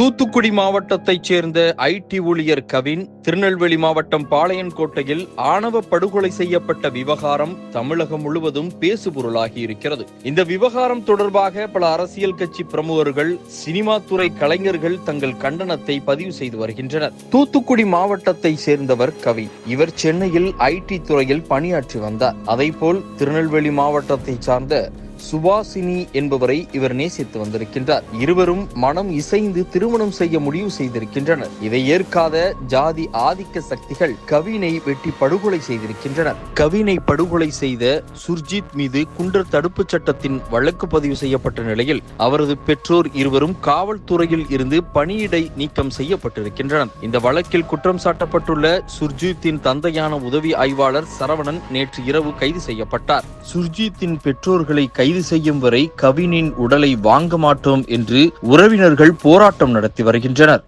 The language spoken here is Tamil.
தூத்துக்குடி மாவட்டத்தைச் சேர்ந்த ஐடி ஊழியர் கவின் திருநெல்வேலி மாவட்டம் பாளையன்கோட்டையில் ஆணவ படுகொலை செய்யப்பட்ட விவகாரம் தமிழகம் முழுவதும் பேசுபொருளாகி இருக்கிறது இந்த விவகாரம் தொடர்பாக பல அரசியல் கட்சி பிரமுகர்கள் சினிமா துறை கலைஞர்கள் தங்கள் கண்டனத்தை பதிவு செய்து வருகின்றனர். தூத்துக்குடி மாவட்டத்தை சேர்ந்தவர் கவின். இவர் சென்னையில் ஐடி துறையில் பணியாற்றி வந்தார். அதேபோல் திருநெல்வேலி மாவட்டத்தை சார்ந்த சுபாசினி என்பவரை இவர் நேசித்து வந்திருக்கின்றார். இருவரும் மனம் இசைந்து திருமணம் செய்ய முடிவு செய்திருக்கின்றனர். இதை ஏற்காத ஜாதி ஆதிக்க சக்திகள் கவினை வெட்டி படுகொலை செய்திருக்கின்றனர். கவினை படுகொலை செய்த சுர்ஜித் மீது குண்டர் தடுப்புச் சட்டத்தின் வழக்கு பதிவு செய்யப்பட்ட நிலையில் அவரது பெற்றோர் இருவரும் காவல்துறையில் இருந்து பணியிடை நீக்கம் செய்யப்பட்டிருக்கின்றனர். இந்த வழக்கில் குற்றம் சாட்டப்பட்டுள்ள சுர்ஜித்தின் தந்தையான உதவி ஆய்வாளர் சரவணன் நேற்று இரவு கைது செய்யப்பட்டார். சுர்ஜித்தின் பெற்றோர்களை கைது செய்யும் வரை கவினின் உடலை வாங்க மாட்டோம் என்று உறவினர்கள் போராட்டம் நடத்தி வருகின்றனர்.